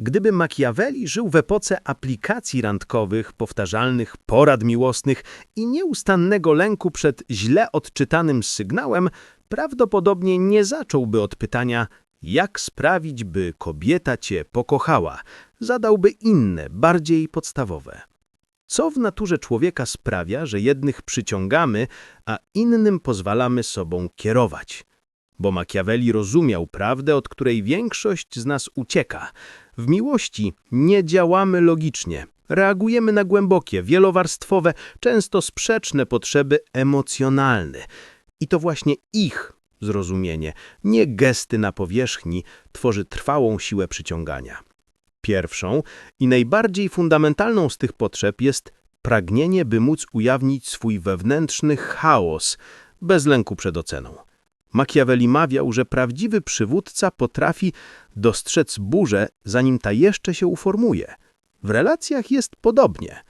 Gdyby Machiavelli żył w epoce aplikacji randkowych, powtarzalnych porad miłosnych i nieustannego lęku przed źle odczytanym sygnałem, prawdopodobnie nie zacząłby od pytania, jak sprawić, by kobieta cię pokochała. Zadałby inne, bardziej podstawowe. Co w naturze człowieka sprawia, że jednych przyciągamy, a innym pozwalamy sobą kierować? Bo Machiavelli rozumiał prawdę, od której większość z nas ucieka. W miłości nie działamy logicznie. Reagujemy na głębokie, wielowarstwowe, często sprzeczne potrzeby emocjonalne. I to właśnie ich zrozumienie, nie gesty na powierzchni, tworzy trwałą siłę przyciągania. Pierwszą i najbardziej fundamentalną z tych potrzeb jest pragnienie, by móc ujawnić swój wewnętrzny chaos bez lęku przed oceną. Machiavelli mawiał, że prawdziwy przywódca potrafi dostrzec burzę, zanim ta jeszcze się uformuje. W relacjach jest podobnie.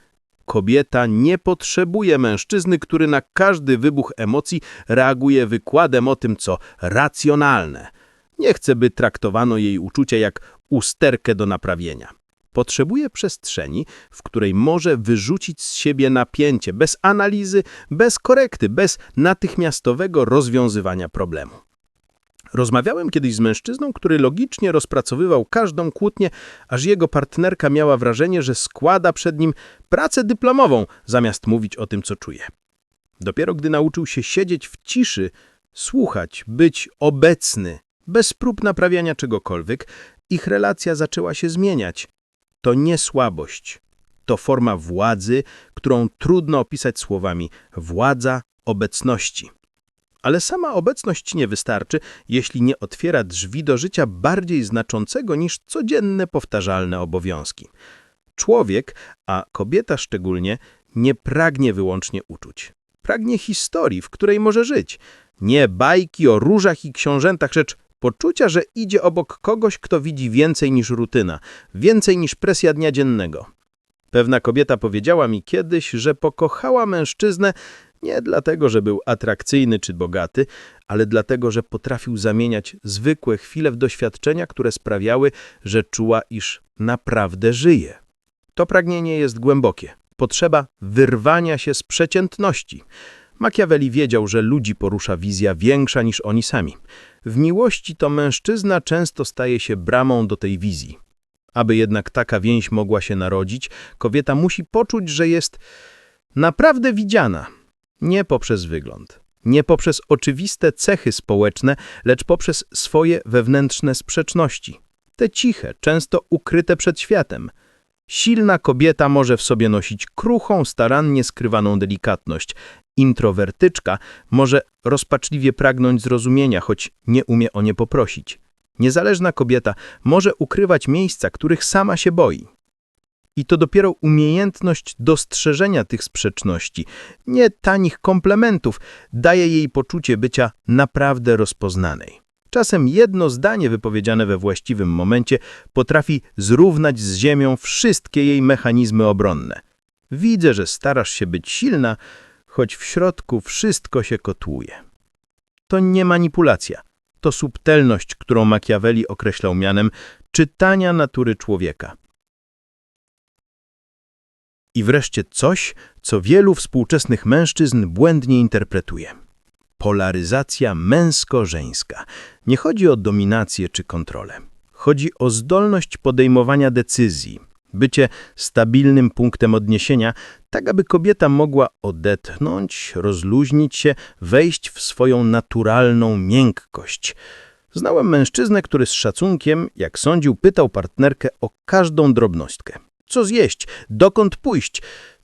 Kobieta nie potrzebuje mężczyzny, który na każdy wybuch emocji reaguje wykładem o tym, co racjonalne. Nie chce, by traktowano jej uczucia jak usterkę do naprawienia. Potrzebuje przestrzeni, w której może wyrzucić z siebie napięcie, bez analizy, bez korekty, bez natychmiastowego rozwiązywania problemu. Rozmawiałem kiedyś z mężczyzną, który logicznie rozpracowywał każdą kłótnię, aż jego partnerka miała wrażenie, że składa przed nim pracę dyplomową, zamiast mówić o tym, co czuje. Dopiero gdy nauczył się siedzieć w ciszy, słuchać, być obecny, bez prób naprawiania czegokolwiek, ich relacja zaczęła się zmieniać. To nie słabość, to forma władzy, którą trudno opisać słowami władza obecności. Ale sama obecność nie wystarczy, jeśli nie otwiera drzwi do życia bardziej znaczącego niż codzienne powtarzalne obowiązki. Człowiek, a kobieta szczególnie, nie pragnie wyłącznie uczuć. Pragnie historii, w której może żyć. Nie bajki o różach i książętach, lecz poczucia, że idzie obok kogoś, kto widzi więcej niż rutyna, więcej niż presja dnia dziennego. Pewna kobieta powiedziała mi kiedyś, że pokochała mężczyznę nie dlatego, że był atrakcyjny czy bogaty, ale dlatego, że potrafił zamieniać zwykłe chwile w doświadczenia, które sprawiały, że czuła, iż naprawdę żyje. To pragnienie jest głębokie. Potrzeba wyrwania się z przeciętności. Machiavelli wiedział, że ludzi porusza wizja większa niż oni sami. W miłości to mężczyzna często staje się bramą do tej wizji. Aby jednak taka więź mogła się narodzić, kobieta musi poczuć, że jest naprawdę widziana. Nie poprzez wygląd, nie poprzez oczywiste cechy społeczne, lecz poprzez swoje wewnętrzne sprzeczności. Te ciche, często ukryte przed światem. Silna kobieta może w sobie nosić kruchą, starannie skrywaną delikatność. Introwertyczka może rozpaczliwie pragnąć zrozumienia, choć nie umie o nie poprosić. Niezależna kobieta może ukrywać miejsca, których sama się boi. I to dopiero umiejętność dostrzeżenia tych sprzeczności, nie tanich komplementów, daje jej poczucie bycia naprawdę rozpoznanej. Czasem jedno zdanie wypowiedziane we właściwym momencie potrafi zrównać z ziemią wszystkie jej mechanizmy obronne. Widzę, że starasz się być silna, choć w środku wszystko się kotłuje. To nie manipulacja, to subtelność, którą Machiavelli określał mianem czytania natury człowieka. I wreszcie coś, co wielu współczesnych mężczyzn błędnie interpretuje. Polaryzacja męsko-żeńska. Nie chodzi o dominację czy kontrolę. Chodzi o zdolność podejmowania decyzji, bycie stabilnym punktem odniesienia, tak aby kobieta mogła odetchnąć, rozluźnić się, wejść w swoją naturalną miękkość. Znałem mężczyznę, który z szacunkiem, jak sądził, pytał partnerkę o każdą drobnostkę. Co zjeść? Dokąd pójść?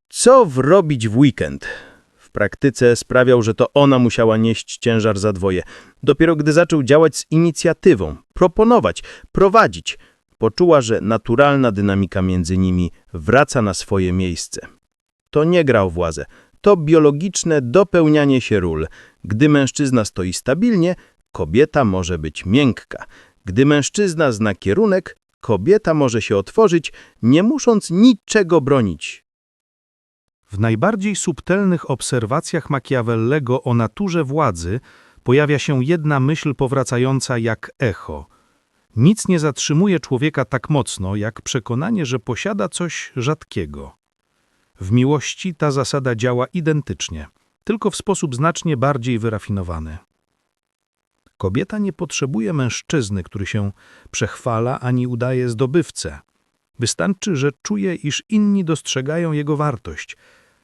Co wrobić w weekend? W praktyce sprawiał, że to ona musiała nieść ciężar za dwoje. Dopiero gdy zaczął działać z inicjatywą, proponować, prowadzić, poczuła, że naturalna dynamika między nimi wraca na swoje miejsce. To nie gra o władzę, to biologiczne dopełnianie się ról. Gdy mężczyzna stoi stabilnie, kobieta może być miękka. Gdy mężczyzna zna kierunek, kobieta może się otworzyć, nie musząc niczego bronić. W najbardziej subtelnych obserwacjach Machiavellego o naturze władzy pojawia się jedna myśl powracająca jak echo. Nic nie zatrzymuje człowieka tak mocno, jak przekonanie, że posiada coś rzadkiego. W miłości ta zasada działa identycznie, tylko w sposób znacznie bardziej wyrafinowany. Kobieta nie potrzebuje mężczyzny, który się przechwala ani udaje zdobywcę. Wystarczy, że czuje, iż inni dostrzegają jego wartość.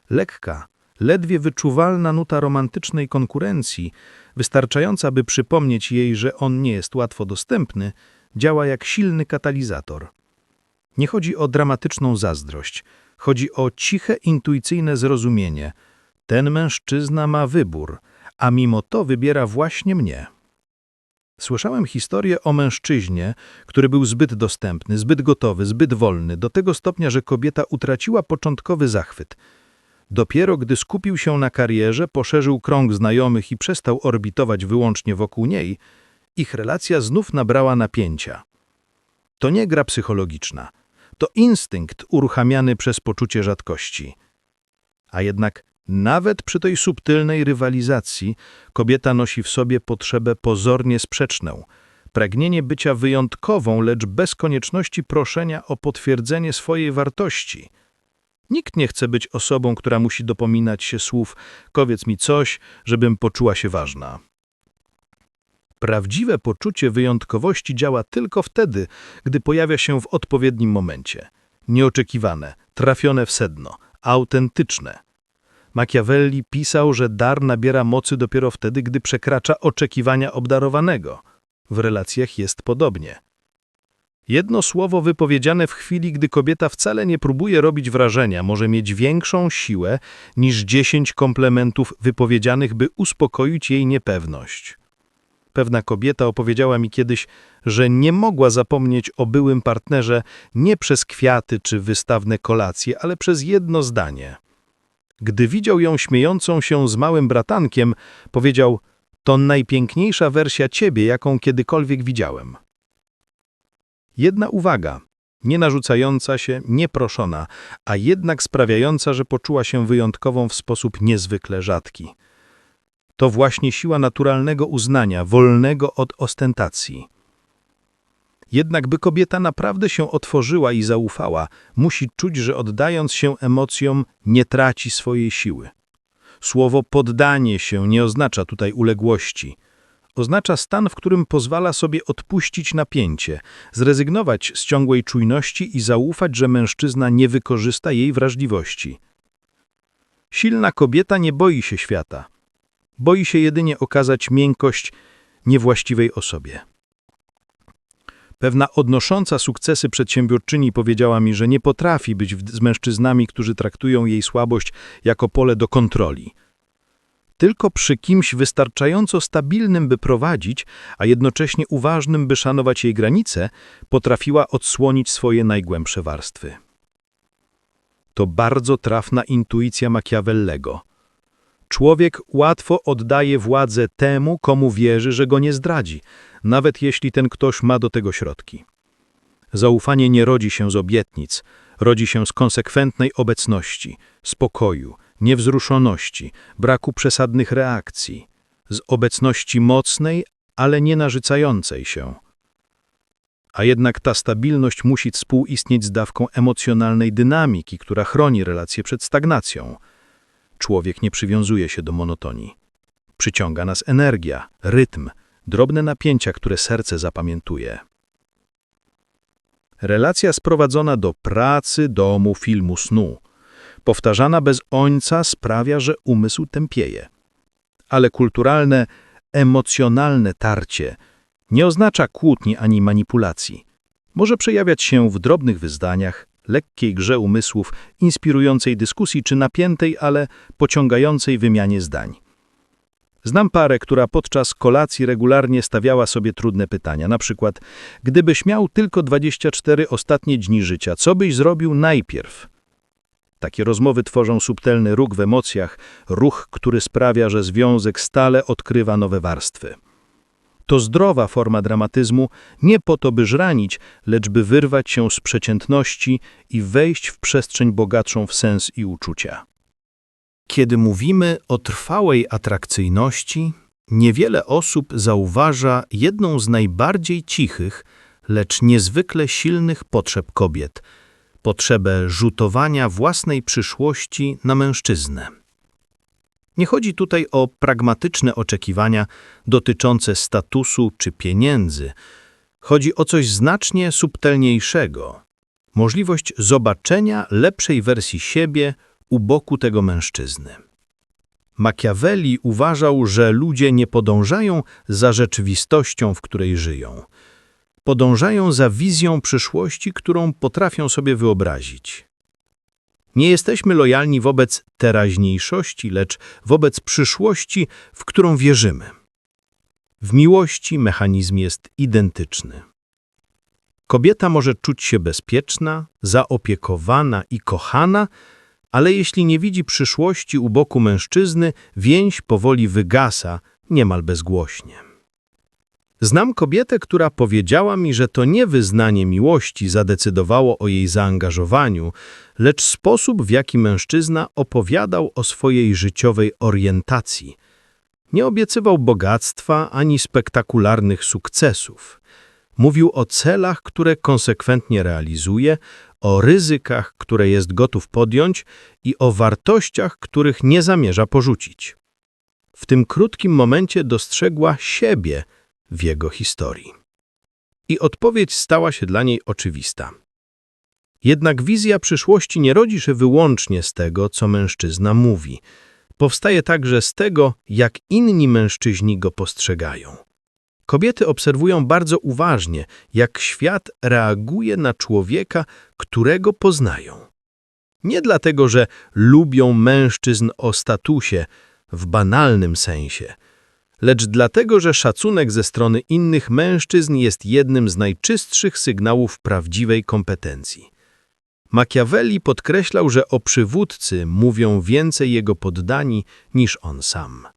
Lekka, ledwie wyczuwalna nuta romantycznej konkurencji, wystarczająca, by przypomnieć jej, że on nie jest łatwo dostępny, działa jak silny katalizator. Nie chodzi o dramatyczną zazdrość, chodzi o ciche, intuicyjne zrozumienie. Ten mężczyzna ma wybór, a mimo to wybiera właśnie mnie. Słyszałem historię o mężczyźnie, który był zbyt dostępny, zbyt gotowy, zbyt wolny, do tego stopnia, że kobieta utraciła początkowy zachwyt. Dopiero gdy skupił się na karierze, poszerzył krąg znajomych i przestał orbitować wyłącznie wokół niej, ich relacja znów nabrała napięcia. To nie gra psychologiczna, to instynkt uruchamiany przez poczucie rzadkości. A jednak nawet przy tej subtelnej rywalizacji kobieta nosi w sobie potrzebę pozornie sprzeczną, pragnienie bycia wyjątkową, lecz bez konieczności proszenia o potwierdzenie swojej wartości. Nikt nie chce być osobą, która musi dopominać się słów „kowiedz mi coś, żebym poczuła się ważna”. Prawdziwe poczucie wyjątkowości działa tylko wtedy, gdy pojawia się w odpowiednim momencie. Nieoczekiwane, trafione w sedno, autentyczne. Machiavelli pisał, że dar nabiera mocy dopiero wtedy, gdy przekracza oczekiwania obdarowanego. W relacjach jest podobnie. Jedno słowo wypowiedziane w chwili, gdy kobieta wcale nie próbuje robić wrażenia, może mieć większą siłę niż dziesięć komplementów wypowiedzianych, by uspokoić jej niepewność. Pewna kobieta opowiedziała mi kiedyś, że nie mogła zapomnieć o byłym partnerze nie przez kwiaty czy wystawne kolacje, ale przez jedno zdanie. Gdy widział ją śmiejącą się z małym bratankiem, powiedział: To najpiękniejsza wersja ciebie, jaką kiedykolwiek widziałem. Jedna uwaga, nie narzucająca się, nie proszona, a jednak sprawiająca, że poczuła się wyjątkową w sposób niezwykle rzadki. To właśnie siła naturalnego uznania, wolnego od ostentacji. Jednak by kobieta naprawdę się otworzyła i zaufała, musi czuć, że oddając się emocjom, nie traci swojej siły. Słowo poddanie się nie oznacza tutaj uległości. Oznacza stan, w którym pozwala sobie odpuścić napięcie, zrezygnować z ciągłej czujności i zaufać, że mężczyzna nie wykorzysta jej wrażliwości. Silna kobieta nie boi się świata. Boi się jedynie okazać miękkość niewłaściwej osobie. Pewna odnosząca sukcesy przedsiębiorczyni powiedziała mi, że nie potrafi być z mężczyznami, którzy traktują jej słabość jako pole do kontroli. Tylko przy kimś wystarczająco stabilnym, by prowadzić, a jednocześnie uważnym, by szanować jej granice, potrafiła odsłonić swoje najgłębsze warstwy. To bardzo trafna intuicja Machiavellego. Człowiek łatwo oddaje władzę temu, komu wierzy, że go nie zdradzi, nawet jeśli ten ktoś ma do tego środki. Zaufanie nie rodzi się z obietnic, rodzi się z konsekwentnej obecności, spokoju, niewzruszoności, braku przesadnych reakcji, z obecności mocnej, ale nie narzucającej się. A jednak ta stabilność musi współistnieć z dawką emocjonalnej dynamiki, która chroni relacje przed stagnacją. Człowiek nie przywiązuje się do monotonii. Przyciąga nas energia, rytm, drobne napięcia, które serce zapamiętuje. Relacja sprowadzona do pracy, domu, filmu, snu, powtarzana bez ońca sprawia, że umysł tępieje. Ale kulturalne, emocjonalne tarcie nie oznacza kłótni ani manipulacji. Może przejawiać się w drobnych wyzdaniach, lekkiej grze umysłów, inspirującej dyskusji czy napiętej, ale pociągającej wymianie zdań. Znam parę, która podczas kolacji regularnie stawiała sobie trudne pytania, na przykład gdybyś miał tylko 24 ostatnie dni życia, co byś zrobił najpierw? Takie rozmowy tworzą subtelny ruch w emocjach, ruch, który sprawia, że związek stale odkrywa nowe warstwy. To zdrowa forma dramatyzmu, nie po to, by żranić, lecz by wyrwać się z przeciętności i wejść w przestrzeń bogatszą w sens i uczucia. Kiedy mówimy o trwałej atrakcyjności, niewiele osób zauważa jedną z najbardziej cichych, lecz niezwykle silnych potrzeb kobiet. Potrzebę rzutowania własnej przyszłości na mężczyznę. Nie chodzi tutaj o pragmatyczne oczekiwania dotyczące statusu czy pieniędzy. Chodzi o coś znacznie subtelniejszego. Możliwość zobaczenia lepszej wersji siebie u boku tego mężczyzny. Machiavelli uważał, że ludzie nie podążają za rzeczywistością, w której żyją. Podążają za wizją przyszłości, którą potrafią sobie wyobrazić. Nie jesteśmy lojalni wobec teraźniejszości, lecz wobec przyszłości, w którą wierzymy. W miłości mechanizm jest identyczny. Kobieta może czuć się bezpieczna, zaopiekowana i kochana, ale jeśli nie widzi przyszłości u boku mężczyzny, więź powoli wygasa, niemal bezgłośnie. Znam kobietę, która powiedziała mi, że to nie wyznanie miłości zadecydowało o jej zaangażowaniu, lecz sposób, w jaki mężczyzna opowiadał o swojej życiowej orientacji. Nie obiecywał bogactwa ani spektakularnych sukcesów. Mówił o celach, które konsekwentnie realizuje, o ryzykach, które jest gotów podjąć i o wartościach, których nie zamierza porzucić. W tym krótkim momencie dostrzegła siebie w jego historii. I odpowiedź stała się dla niej oczywista. Jednak wizja przyszłości nie rodzi się wyłącznie z tego, co mężczyzna mówi. Powstaje także z tego, jak inni mężczyźni go postrzegają. Kobiety obserwują bardzo uważnie, jak świat reaguje na człowieka, którego poznają. Nie dlatego, że lubią mężczyzn o statusie w banalnym sensie, lecz dlatego, że szacunek ze strony innych mężczyzn jest jednym z najczystszych sygnałów prawdziwej kompetencji. Machiavelli podkreślał, że o przywódcy mówią więcej jego poddani niż on sam.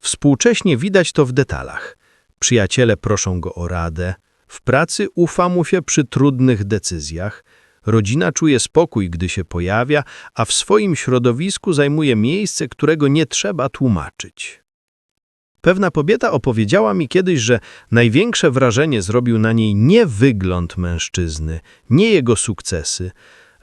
Współcześnie widać to w detalach. Przyjaciele proszą go o radę, w pracy ufa mu się przy trudnych decyzjach, rodzina czuje spokój, gdy się pojawia, a w swoim środowisku zajmuje miejsce, którego nie trzeba tłumaczyć. Pewna kobieta opowiedziała mi kiedyś, że największe wrażenie zrobił na niej nie wygląd mężczyzny, nie jego sukcesy,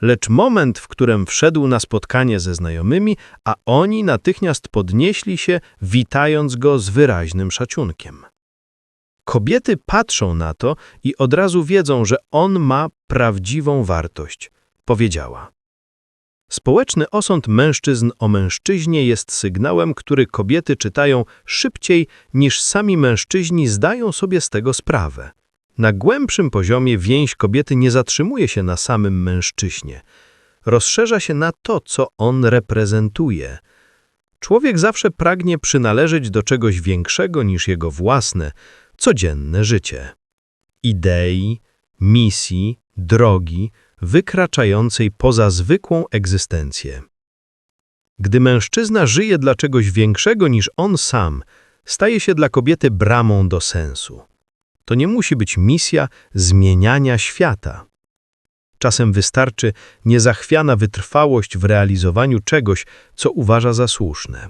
lecz moment, w którym wszedł na spotkanie ze znajomymi, a oni natychmiast podnieśli się, witając go z wyraźnym szacunkiem. Kobiety patrzą na to i od razu wiedzą, że on ma prawdziwą wartość, powiedziała. Społeczny osąd mężczyzn o mężczyźnie jest sygnałem, który kobiety czytają szybciej niż sami mężczyźni zdają sobie z tego sprawę. Na głębszym poziomie więź kobiety nie zatrzymuje się na samym mężczyźnie. Rozszerza się na to, co on reprezentuje. Człowiek zawsze pragnie przynależeć do czegoś większego niż jego własne, codzienne życie. Idei, misji, drogi, wykraczającej poza zwykłą egzystencję. Gdy mężczyzna żyje dla czegoś większego niż on sam, staje się dla kobiety bramą do sensu. To nie musi być misja zmieniania świata. Czasem wystarczy niezachwiana wytrwałość w realizowaniu czegoś, co uważa za słuszne.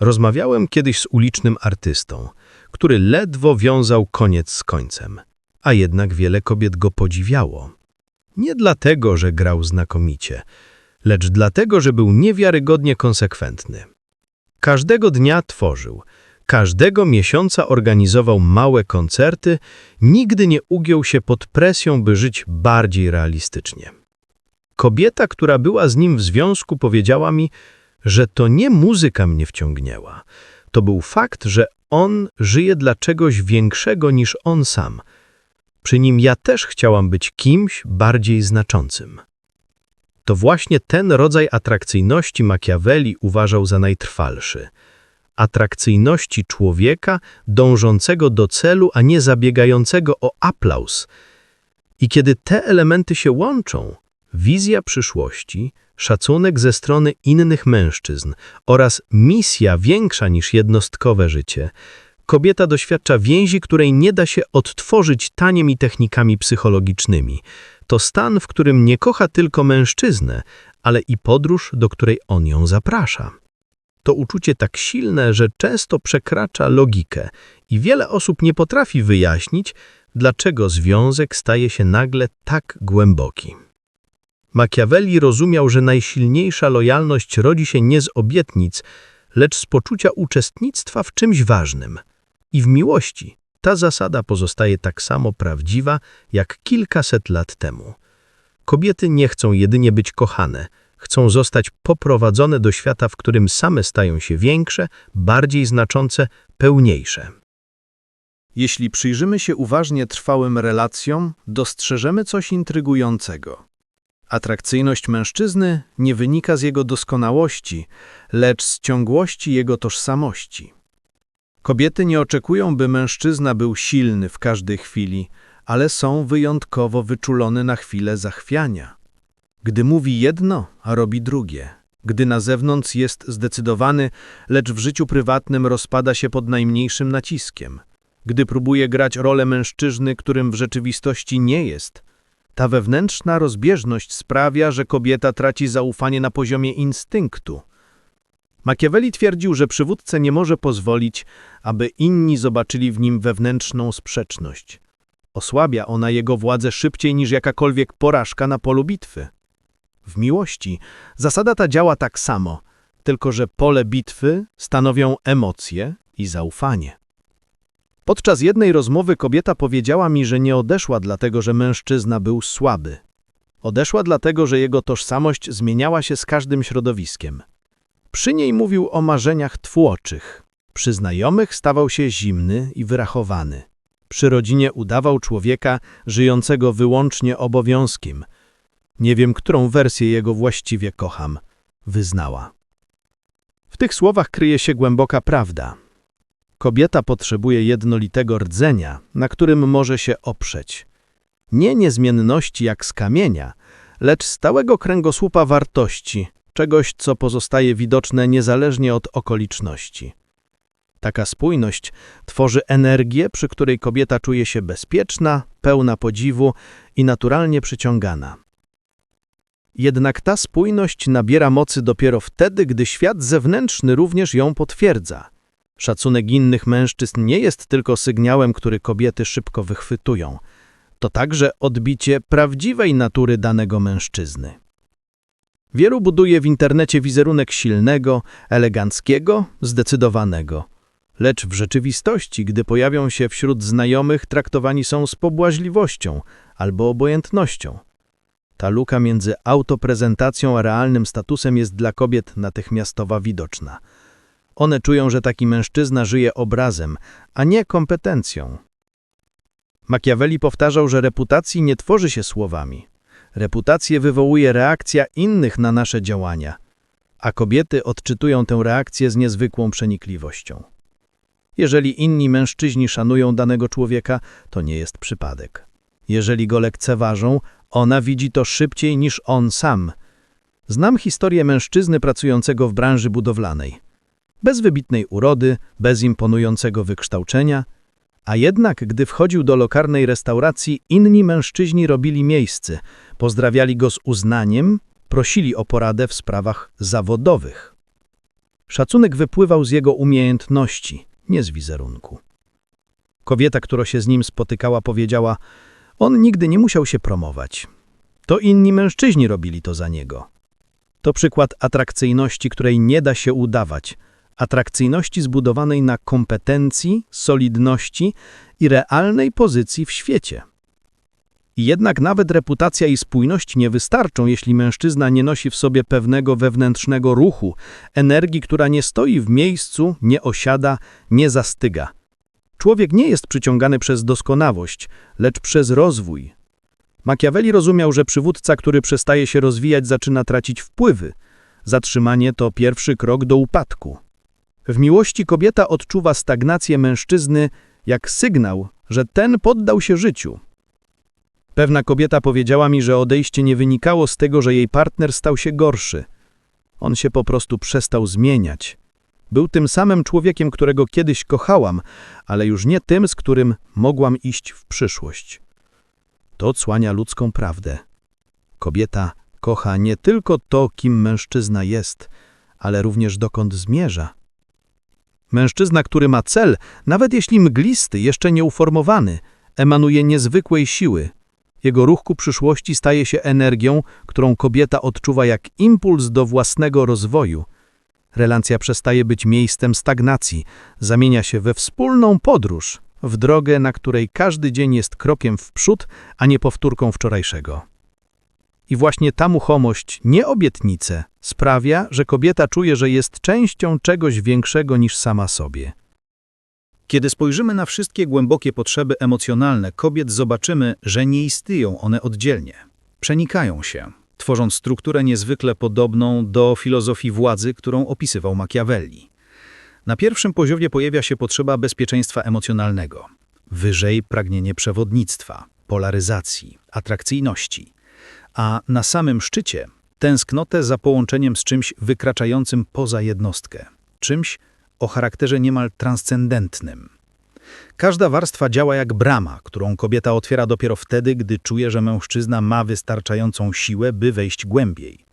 Rozmawiałem kiedyś z ulicznym artystą, który ledwo wiązał koniec z końcem, a jednak wiele kobiet go podziwiało. Nie dlatego, że grał znakomicie, lecz dlatego, że był niewiarygodnie konsekwentny. Każdego dnia tworzył, każdego miesiąca organizował małe koncerty, nigdy nie ugiął się pod presją, by żyć bardziej realistycznie. Kobieta, która była z nim w związku, powiedziała mi, że to nie muzyka mnie wciągnęła. To był fakt, że on żyje dla czegoś większego niż on sam. Przy nim ja też chciałam być kimś bardziej znaczącym. To właśnie ten rodzaj atrakcyjności Machiavelli uważał za najtrwalszy. Atrakcyjności człowieka dążącego do celu, a nie zabiegającego o aplauz. I kiedy te elementy się łączą, wizja przyszłości, szacunek ze strony innych mężczyzn oraz misja większa niż jednostkowe życie, kobieta doświadcza więzi, której nie da się odtworzyć tanimi technikami psychologicznymi. To stan, w którym nie kocha tylko mężczyznę, ale i podróż, do której on ją zaprasza. To uczucie tak silne, że często przekracza logikę i wiele osób nie potrafi wyjaśnić, dlaczego związek staje się nagle tak głęboki. Machiavelli rozumiał, że najsilniejsza lojalność rodzi się nie z obietnic, lecz z poczucia uczestnictwa w czymś ważnym. I w miłości ta zasada pozostaje tak samo prawdziwa jak kilkaset lat temu. Kobiety nie chcą jedynie być kochane, chcą zostać poprowadzone do świata, w którym same stają się większe, bardziej znaczące, pełniejsze. Jeśli przyjrzymy się uważnie trwałym relacjom, dostrzeżemy coś intrygującego. Atrakcyjność mężczyzny nie wynika z jego doskonałości, lecz z ciągłości jego tożsamości. Kobiety nie oczekują, by mężczyzna był silny w każdej chwili, ale są wyjątkowo wyczulone na chwilę zachwiania. Gdy mówi jedno, a robi drugie. Gdy na zewnątrz jest zdecydowany, lecz w życiu prywatnym rozpada się pod najmniejszym naciskiem. Gdy próbuje grać rolę mężczyzny, którym w rzeczywistości nie jest. Ta wewnętrzna rozbieżność sprawia, że kobieta traci zaufanie na poziomie instynktu. Machiavelli twierdził, że przywódca nie może pozwolić, aby inni zobaczyli w nim wewnętrzną sprzeczność. Osłabia ona jego władzę szybciej niż jakakolwiek porażka na polu bitwy. W miłości zasada ta działa tak samo, tylko że pole bitwy stanowią emocje i zaufanie. Podczas jednej rozmowy kobieta powiedziała mi, że nie odeszła dlatego, że mężczyzna był słaby. Odeszła dlatego, że jego tożsamość zmieniała się z każdym środowiskiem. Przy niej mówił o marzeniach tłoczych. Przy znajomych stawał się zimny i wyrachowany. Przy rodzinie udawał człowieka żyjącego wyłącznie obowiązkiem. Nie wiem, którą wersję jego właściwie kocham, wyznała. W tych słowach kryje się głęboka prawda. Kobieta potrzebuje jednolitego rdzenia, na którym może się oprzeć. Nie niezmienności jak z kamienia, lecz stałego kręgosłupa wartości, czegoś, co pozostaje widoczne niezależnie od okoliczności. Taka spójność tworzy energię, przy której kobieta czuje się bezpieczna, pełna podziwu i naturalnie przyciągana. Jednak ta spójność nabiera mocy dopiero wtedy, gdy świat zewnętrzny również ją potwierdza. Szacunek innych mężczyzn nie jest tylko sygnałem, który kobiety szybko wychwytują. To także odbicie prawdziwej natury danego mężczyzny. Wielu buduje w internecie wizerunek silnego, eleganckiego, zdecydowanego. Lecz w rzeczywistości, gdy pojawią się wśród znajomych, traktowani są z pobłażliwością albo obojętnością. Ta luka między autoprezentacją a realnym statusem jest dla kobiet natychmiastowa widoczna. One czują, że taki mężczyzna żyje obrazem, a nie kompetencją. Machiavelli powtarzał, że reputacji nie tworzy się słowami. Reputację wywołuje reakcja innych na nasze działania, a kobiety odczytują tę reakcję z niezwykłą przenikliwością. Jeżeli inni mężczyźni szanują danego człowieka, to nie jest przypadek. Jeżeli go lekceważą, ona widzi to szybciej niż on sam. Znam historię mężczyzny pracującego w branży budowlanej. Bez wybitnej urody, bez imponującego wykształcenia, a jednak, gdy wchodził do lokarnej restauracji, inni mężczyźni robili miejsce, pozdrawiali go z uznaniem, prosili o poradę w sprawach zawodowych. Szacunek wypływał z jego umiejętności, nie z wizerunku. Kobieta, która się z nim spotykała, powiedziała: On nigdy nie musiał się promować. To inni mężczyźni robili to za niego. To przykład atrakcyjności, której nie da się udawać, atrakcyjności zbudowanej na kompetencji, solidności i realnej pozycji w świecie. Jednak nawet reputacja i spójność nie wystarczą, jeśli mężczyzna nie nosi w sobie pewnego wewnętrznego ruchu, energii, która nie stoi w miejscu, nie osiada, nie zastyga. Człowiek nie jest przyciągany przez doskonałość, lecz przez rozwój. Machiavelli rozumiał, że przywódca, który przestaje się rozwijać, zaczyna tracić wpływy. Zatrzymanie to pierwszy krok do upadku. W miłości kobieta odczuwa stagnację mężczyzny jak sygnał, że ten poddał się życiu. Pewna kobieta powiedziała mi, że odejście nie wynikało z tego, że jej partner stał się gorszy. On się po prostu przestał zmieniać. Był tym samym człowiekiem, którego kiedyś kochałam, ale już nie tym, z którym mogłam iść w przyszłość. To odsłania ludzką prawdę. Kobieta kocha nie tylko to, kim mężczyzna jest, ale również dokąd zmierza. Mężczyzna, który ma cel, nawet jeśli mglisty, jeszcze nieuformowany, emanuje niezwykłej siły. Jego ruch ku przyszłości staje się energią, którą kobieta odczuwa jak impuls do własnego rozwoju. Relacja przestaje być miejscem stagnacji, zamienia się we wspólną podróż, w drogę, na której każdy dzień jest krokiem w przód, a nie powtórką wczorajszego. I właśnie ta muchomość, nie obietnice, sprawia, że kobieta czuje, że jest częścią czegoś większego niż sama sobie. Kiedy spojrzymy na wszystkie głębokie potrzeby emocjonalne kobiet, zobaczymy, że nie istnieją one oddzielnie. Przenikają się, tworząc strukturę niezwykle podobną do filozofii władzy, którą opisywał Machiavelli. Na pierwszym poziomie pojawia się potrzeba bezpieczeństwa emocjonalnego. Wyżej pragnienie przewodnictwa, polaryzacji, atrakcyjności. A na samym szczycie tęsknotę za połączeniem z czymś wykraczającym poza jednostkę, czymś o charakterze niemal transcendentnym. Każda warstwa działa jak brama, którą kobieta otwiera dopiero wtedy, gdy czuje, że mężczyzna ma wystarczającą siłę, by wejść głębiej.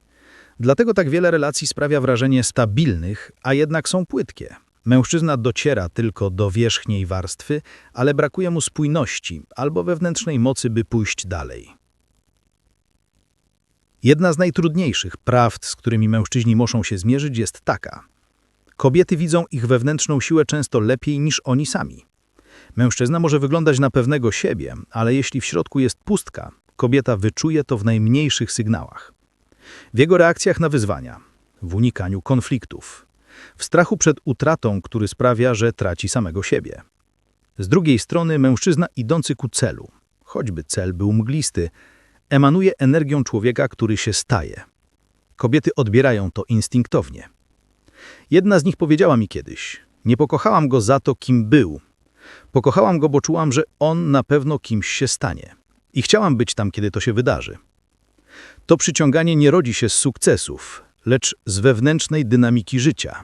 Dlatego tak wiele relacji sprawia wrażenie stabilnych, a jednak są płytkie. Mężczyzna dociera tylko do wierzchniej warstwy, ale brakuje mu spójności albo wewnętrznej mocy, by pójść dalej. Jedna z najtrudniejszych prawd, z którymi mężczyźni muszą się zmierzyć, jest taka. Kobiety widzą ich wewnętrzną siłę często lepiej niż oni sami. Mężczyzna może wyglądać na pewnego siebie, ale jeśli w środku jest pustka, kobieta wyczuje to w najmniejszych sygnałach. W jego reakcjach na wyzwania, w unikaniu konfliktów, w strachu przed utratą, który sprawia, że traci samego siebie. Z drugiej strony mężczyzna idący ku celu, choćby cel był mglisty, emanuje energią człowieka, który się staje. Kobiety odbierają to instynktownie. Jedna z nich powiedziała mi kiedyś: Nie pokochałam go za to, kim był. Pokochałam go, bo czułam, że on na pewno kimś się stanie. I chciałam być tam, kiedy to się wydarzy. To przyciąganie nie rodzi się z sukcesów, lecz z wewnętrznej dynamiki życia.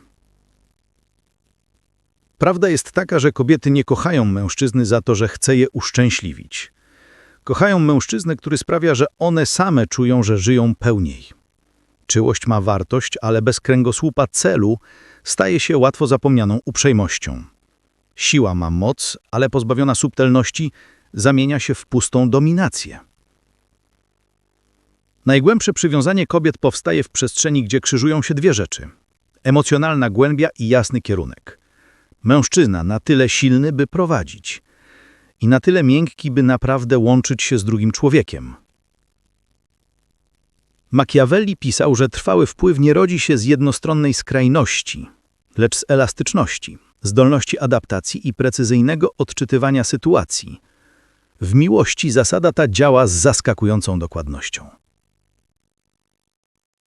Prawda jest taka, że kobiety nie kochają mężczyzny za to, że chce je uszczęśliwić. Kochają mężczyznę, który sprawia, że one same czują, że żyją pełniej. Czyłość ma wartość, ale bez kręgosłupa celu staje się łatwo zapomnianą uprzejmością. Siła ma moc, ale pozbawiona subtelności zamienia się w pustą dominację. Najgłębsze przywiązanie kobiet powstaje w przestrzeni, gdzie krzyżują się dwie rzeczy. Emocjonalna głębia i jasny kierunek. Mężczyzna na tyle silny, by prowadzić i na tyle miękki, by naprawdę łączyć się z drugim człowiekiem. Machiavelli pisał, że trwały wpływ nie rodzi się z jednostronnej skrajności, lecz z elastyczności, zdolności adaptacji i precyzyjnego odczytywania sytuacji. W miłości zasada ta działa z zaskakującą dokładnością.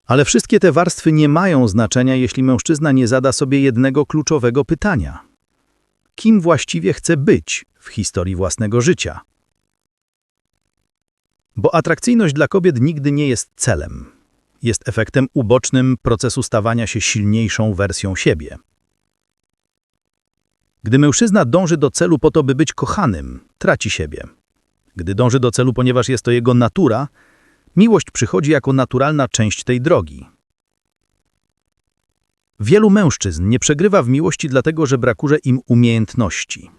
Ale wszystkie te warstwy nie mają znaczenia, jeśli mężczyzna nie zada sobie jednego kluczowego pytania. Kim właściwie chce być w historii własnego życia? Bo atrakcyjność dla kobiet nigdy nie jest celem. Jest efektem ubocznym procesu stawania się silniejszą wersją siebie. Gdy mężczyzna dąży do celu po to, by być kochanym, traci siebie. Gdy dąży do celu, ponieważ jest to jego natura, miłość przychodzi jako naturalna część tej drogi. Wielu mężczyzn nie przegrywa w miłości dlatego, że brakuje im umiejętności,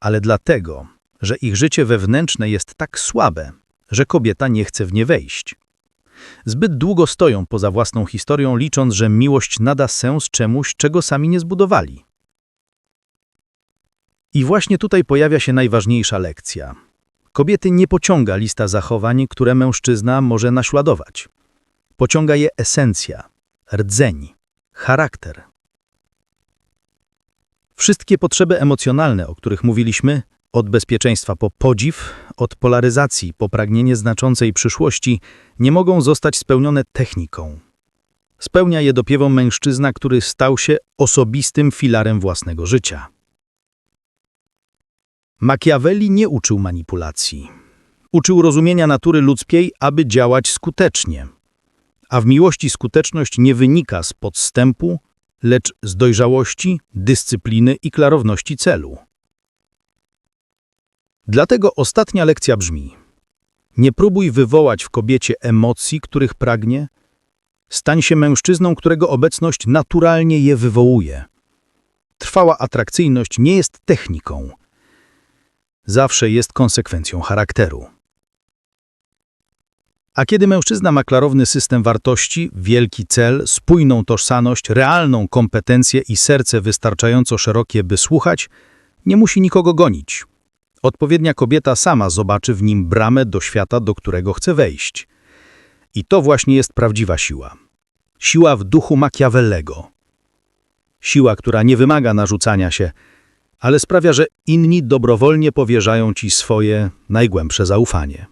ale dlatego, że ich życie wewnętrzne jest tak słabe, że kobieta nie chce w nie wejść. Zbyt długo stoją poza własną historią, licząc, że miłość nada sens czemuś, czego sami nie zbudowali. I właśnie tutaj pojawia się najważniejsza lekcja. Kobiety nie pociąga lista zachowań, które mężczyzna może naśladować. Pociąga je esencja, rdzeń, charakter. Wszystkie potrzeby emocjonalne, o których mówiliśmy, od bezpieczeństwa po podziw, od polaryzacji po pragnienie znaczącej przyszłości, nie mogą zostać spełnione techniką. Spełnia je dopiero mężczyzna, który stał się osobistym filarem własnego życia. Machiavelli nie uczył manipulacji. Uczył rozumienia natury ludzkiej, aby działać skutecznie. A w miłości skuteczność nie wynika z podstępu, lecz z dojrzałości, dyscypliny i klarowności celu. Dlatego ostatnia lekcja brzmi: Nie próbuj wywołać w kobiecie emocji, których pragnie. Stań się mężczyzną, którego obecność naturalnie je wywołuje. Trwała atrakcyjność nie jest techniką. zawsze jest konsekwencją charakteru. A kiedy mężczyzna ma klarowny system wartości, wielki cel, spójną tożsamość, realną kompetencję i serce wystarczająco szerokie, by słuchać, nie musi nikogo gonić. Odpowiednia kobieta sama zobaczy w nim bramę do świata, do którego chce wejść. I to właśnie jest prawdziwa siła. Siła w duchu Machiavellego. Siła, która nie wymaga narzucania się, ale sprawia, że inni dobrowolnie powierzają ci swoje najgłębsze zaufanie.